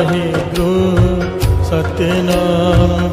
Waheguru Satnam.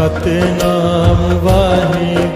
Satnam Waheguru.